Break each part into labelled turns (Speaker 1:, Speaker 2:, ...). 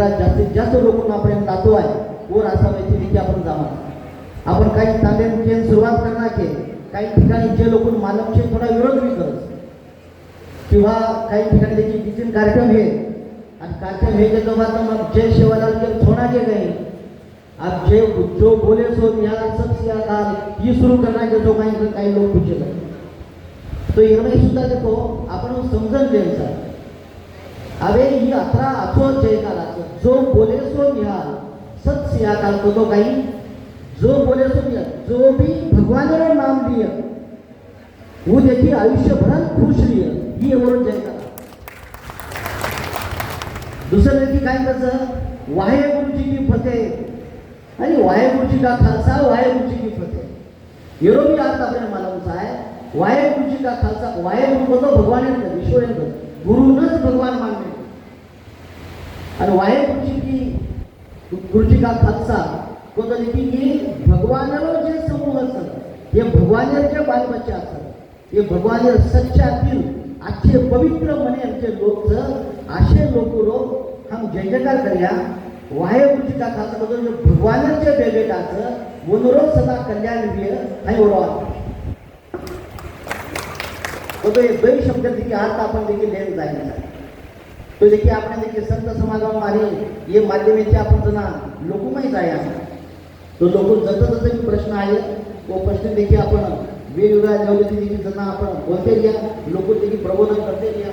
Speaker 1: बंजारा जास्तीत जास्त लोकांपर्यंत जातो आहे. वर असा माहिती देखील आपण जावा आपण काही तांब्यांची सुरुवात करणार की काही ठिकाणी जे लोक मालकचे थोडा विरोध बी करत. किंवा काही ठिकाणी त्याची किचन कार्यक्रम हे. आणि कार्यक्रम हे के बाद मग जय शिवालाल जे छोड़ा के गए जे जो बोले सो यहाँ सब काल ही सुरू करणार के जो काही काही लोक पूछे तो एवढंही सुद्धा देतो. आपण समजून द्यायचा अरे ही अठरा अचो जयकाराचं जो बोले सो निहाल सत सियाकाल तो तो काही? जो बोले सो निहाल जो भी भगवान नाम दिय. वो देखी आयुष्यभरात खुश रिय. ही एवढं जयकारा दुसरं देखील काय कसं वाहेगुरुजी की फतेह. आणि वाहेगुरुजी का खालसा वाहेगुरुजी की फतेह. एवढं मी अर्थ आपल्याला मालूम आहे वाहेगुरुजी का खालसा वाहेगुरु को तो भगवान विश्व ईश्वर गुरुनच भगवान मानले. आणि वाहेगुरुची की गुरुजी का खालसा को तो देखील की भगवानलो जे समूह असत हे भगवानेचे बालबच्चे असत हे भगवान सच्चातील आजचे पवित्र मने आमचे लोक असे लोक लोक हम जय जयकार करूया. वाहेगुरुजी का खालसा को तो भगवानाचे बेबेटाचं मनोरोग सदा कल्याण विय हाय ओळख तो तो शब्द देखील अर्थ आपण देखील लेन जायला तो देखील आपण देखील संत समाजामध्ये हे माध्यमेचे आपण जना लोकमय असं तो लोक जसं जसं प्रश्न आहे तो प्रश्न देखील आपण वेगवेगळ्या लेवलची देखील जना आपण बोलते घ्या लोक देखील प्रबोधन करते घ्या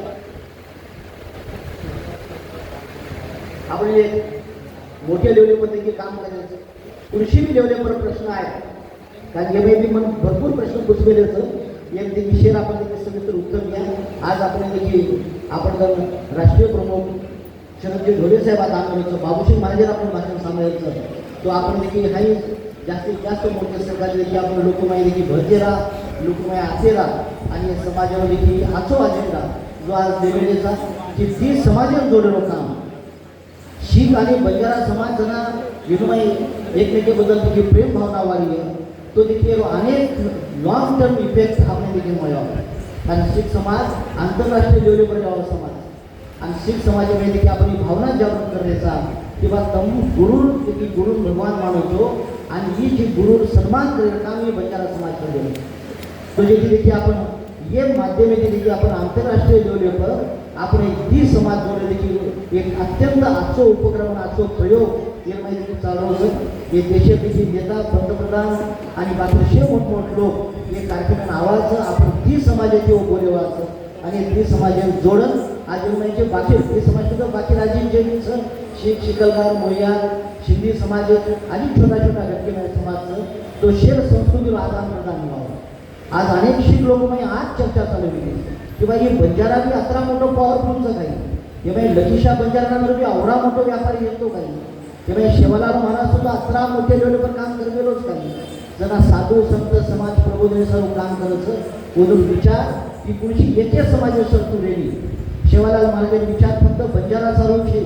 Speaker 1: आपण एक मोठ्या लेवलीवर देखील काम करायचं कृषी लेवलीवर प्रश्न आहे कारण हे मी मन भरपूर प्रश्न पुसलेले असं. एक ते विषय आपण देखील सविस्तर उत्तर घ्या. आज आपण देखील आपण जर राष्ट्रीय प्रमुख शरदजी ढोले साहेब आता आंदोलनाचं बाबूसिंग महाजन आपण भाषण सांगायचं तो आपण देखील हाही जास्तीत जास्त मोठ्या सरकारी देखील आपण लोकमाय देखील भरतेरा लोकमाय आचेरा आणि समाजावर देखील आचो अजेंडा जो आज देवेंद्रचा की ती समाजात जोडलो काम. शीख आणि बंजारा समाज जना विनिमय एकमेकीबद्दल देखील प्रेम भावना वाढली आहे. तो देखील अनेक लॉंग टर्म इफेक्ट आपण देखील मिळावा आणि शीख समाज आंतरराष्ट्रीय लेवलवर जावा समाज. आणि शीख समाजामध्ये देखील आपण ही भावना जागृत करायचा किंवा तंबू गुरु देखील गुरु भगवान मानवतो. आणि ही जी गुरु सन्मान करेल काम ही बंजारा समाज करेल तो जेथे देखील आपण हे माध्यमेથી देखील आपण आंतरराष्ट्रीय लेवलवर आपण एक दी समाज जोडे देखील एक अत्यंत आजचो उपक्रम आजचो प्रयोग हे माहिती चालवलं हे देशात नेता पंतप्रधान आणि बाकीचे मोठमोठे लोक हे कार्यक्रम नावाचं आपण ती समाजाचे बोलवायचं आणि ती समाजात जोडत आज बाकी ती समाज सुद्धा बाकी राज्यांचे सण शीख शिकलगार मोयार शिंदी समाज आणि छोटा छोटा घटके समाजचं तो शेर संस्कृतीवर आदान प्रदान व्हावं आज अनेक शीख लोक म्हणजे आज चर्चा चालू केली की बाई हे बंजारा बी अतरा मोठं पॉवरफुलचं काही. हे म्हणजे लकीशा बंजारांवर बी आवडा मोठा व्यापारी येतो काही. त्यामुळे बाई महाराज सुद्धा अतरा मोठ्या लेवलवर काम करलेलोच काही जरा साधू संत समाज प्रबोधने सर्व काम करायचं बोलून विचार की कुणशी एके समाजावर सरतू रेली शेवालाल महाराज विचार फक्त बंजारा सर्वशी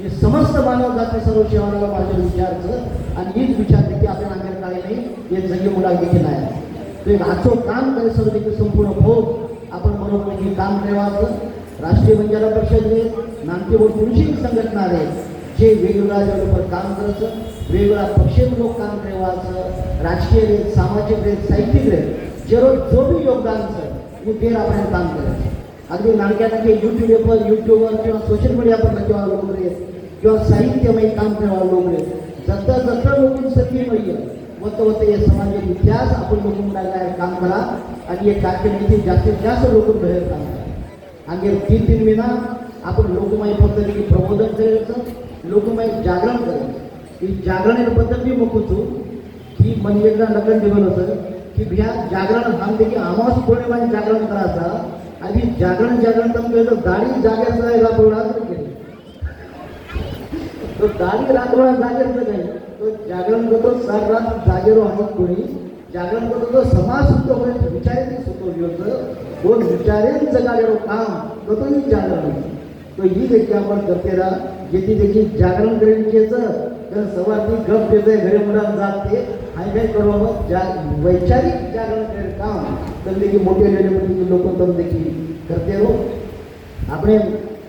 Speaker 1: हे समस्त मानव जाती सर्व शिवालाल महाराजांचे विचारचं आणि हीच विचार देखील आपल्या अंगात काळे नाही. हे जगी मुला देखील आहे ते राचो काम करे सर्व देखील संपूर्ण भोग. आपण बरोबर काम ठेवायचं राष्ट्रीय बंजारा परिषद रे नांदेड कृषी जे वेगवेगळ्या लेवलवर काम करायचं वेगवेगळ्या पक्षीय लोक काम ठेवायचं राजकीय रे सामाजिक रे साहित्यिक रे जे जो बी योगदानचं मी ते आपण काम करायचं. अगदी नाणक्या नाणक्या युट्यूबवर युट्यूबवर किंवा सोशल मीडियावर किंवा लोक रे किंवा साहित्यमय काम ठेवा लोक रे जत जत लोक सत्य वत वत हे समाज इतिहास आपण लोक मिळायला काम करा. आणि हे कार्यक्रम जास्तीत जास्त लोक बाहेर काम करा. आणि तीन तीन महिना आपण लोकमय पद्धतीने प्रबोधन करायचं लोकमय जागरण करायचं की जागरण पद्धत बी मुकूचू की म्हणजे लग्न दिवस होतं की ह्या जागरण हा देखील आमास पौर्णिमा जागरण करायचा. आणि जागरण जागरण तर दाढी जाग्याचा राबवला केली तो दाढी राखवला जागेचं नाही तो जागरण करतो सार रात जागेरो आहेत कोणी. जागरण करतो तो समाज सुद्धा होईल विचारेन सुद्धा होतं कोण विचारेन जगालेलो काम ही जागरण. तो ही देखील आपण करतेला. जेथे देखील जागरण करेन केचं तर सवारती गप देते घरी मुलांना जात ते. आणि काय करू मग जा वैचारिक जागरण करेल काम. तर देखील मोठे रेल्वेमध्ये म्हणजे लोक तर देखील करते हो. आपण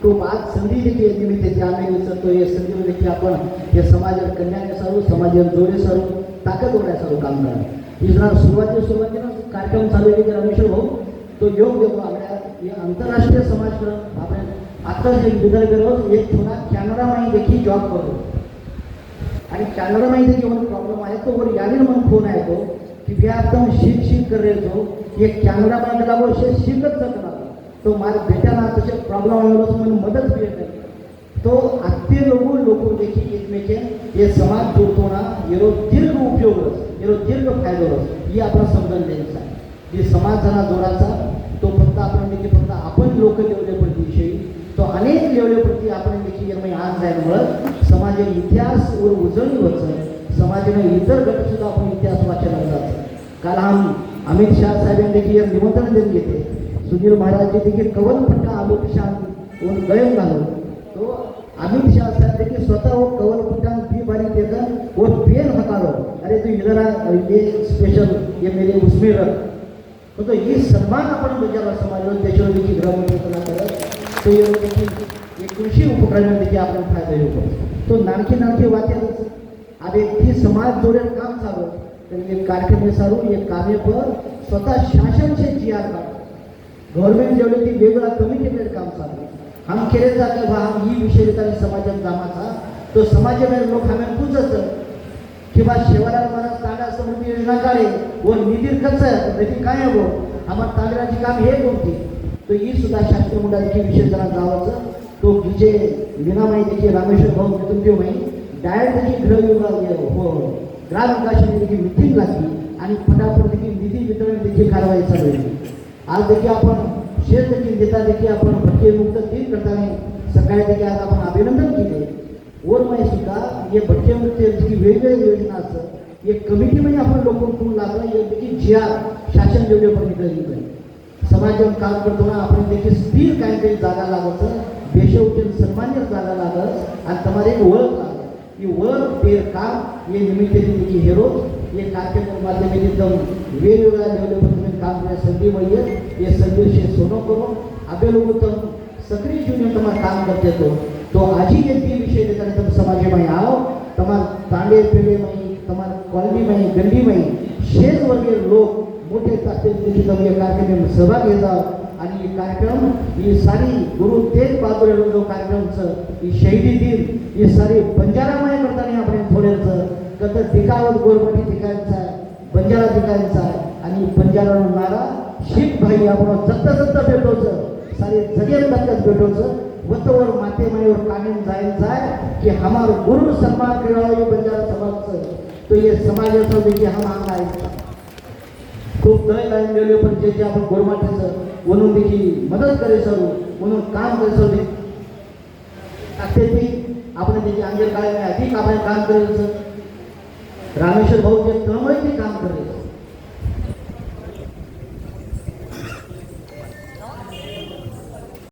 Speaker 1: खूप आज संधी देखील निमित्त आम्ही तो या संधीमध्ये देखील आपण हे समाज कल्याण सारू समाज जोडे सारू ताकद सारू काम करा ही जरा सुरुवाती सुरुवातीला कार्यक्रम चालू आहे की रमेश्वर भाऊ? तो योग देतो आपल्या आंतरराष्ट्रीय समाजकरण आपण आता जे गुजर गेलो हे थोडा कॅनडामध्ये देखील जॉब करतो आणि कॅनडामध्ये देखील म्हणून प्रॉब्लेम आहे तो वर यादीन म्हणून फोन आहे तो की मी आता शिक शिक करेल तो एक कैमरा में लगा शिकत जातो तो मला भेटायला तसे प्रॉब्लेम प्रॉब्लम म्हणून मदत मैंने मदद तो आते लोक लोक देखील एकमेके हे समाज जोड़तो ना ये दीर्घ उपयोग रस दीर्घ फायदो ही आपला समजून द्यायचा जे समाज जना जोडायचा तो फक्त आपण म्हणजे फक्त आपण लोक जेवढे तो अनेक लेवलेप्रती आपण देखील यामध्ये आज जायमुळं समाज इतिहास वर उजळणी होतं समाजाने इतर गट सुद्धा आपण इतिहास वाचनाला जातो काल हम अमित शाह साहेबांनी देखील एक निमंत्रण देऊन घेते सुनील महाराज देखील कवन पट्टा आलोक शांत वन गयम घालून. तो अमित शाह साहेब देखील स्वतः वो कवल पट्टा बी बारीक देकर वो पेन हकारो अरे तू इधर ये स्पेशल ये मेरे उसमें रख तो तो ये सन्मान आपण बजावला समाजाला त्याच्यावर देखील ग्रामपंचायतला करत तो देखील कृषी उपक्रम देखील आपण फायदा येऊ तो नानकी नानकी वाक्याच आणि ती समाज जोड्यात काम चालू. त्यांनी कार्यक्रम में सारू एक कार्य पर स्वतः शासनचे जी आर गव्हर्नमेंट जेवढे ती वेगळा कमी केलेलं काम चालू. हम केले जाते बा हम ही विषय येतात समाजात जामाचा तो समाजामध्ये लोक आम्ही पूजत किंवा शेवाला मला तागा समृद्धी योजना काढे. व निधी खर्च निधी काय हवं आम्हाला तागराची काम हे कोणती तो ही सुद्धा शास्त्रीय मंडळ विषय जरा जावाचं तो विजय मीनामाई तिचे रामेश्वर भाऊ मृत्युंजय माई डायरेक्ट त्याची ग्रह विभाग हो. हो. ग्राम विकासाची मिटिंग लागली आणि फटाफट देखील निधी वितरण देखील कारवाई चालू होती आज देखील आपण शेत देखील देता देखील आपण भटके मुक्त दिन करताना सकाळी देखील आज आपण अभिनंदन केले. वर माहिती सुद्धा हे भटके मुक्त जी वेगवेगळ्या योजना असतं एक कमिटीमध्ये आपण लोक करून लागलं एक देखील जी आर शासन लेवलवर निघाली समाजात काम करतो ना आपण देखील स्थिर काहीतरी जागा બેશવચન સન્માન્ય દ્વારા લાગે અને તમારે એક ઓળખ લાગે એ ઓળખ તેર કામ એ નિમિત્તેથી બીજી હેરો એ કાર્યક્રમ માધ્યમે તમે વેગવેગળા લેવલે પર તમે કામ કરે સંધિ મળીએ એ સંધિ છે સોનો કરો આપણે લોકો તમે સક્રિય જોઈને તમારે કામ કરતે તો તો આજે જે બે વિષય લેતા તમે સમાજમાં આવો તમારા તાંડે પેલેમાં તમારા કોલનીમાં ગંદીમાં શેર વર્ગે લોક મોટે તાકીદથી તમે એ કાર્યક્રમ સહભાગ લેતા आणि कार्यक्रम ही सारी गुरु तेग बहादूर जो कार्यक्रमचं ही शहीदी दिन ही सारी बंजारामय करताना आपण थोड्याचं कसं टिकावत गोरमटी ठिकाणचा आहे बंजारा ठिकाणचा आहे आणि बंजारा नारा शीख भाई आपण जत्त जत्त भेटवचं सारे जगेर ताकद भेटवचं वतवर माते माईवर जायचं आहे की हमार गुरु सन्मान करावा बंजारा समाजचं. तो हे समाजाचं देखील हा अंग आहे. खूप दय लाईन गेले पण जे जे आपण गोरमाठ्याचं म्हणून देखील मदत करे सर्व म्हणून काम करे सर्व ते ती आपण त्याची अंगे काय अधिक आपण काम करायचं रामेश्वर भाऊ जे तळमळीने काम करायचं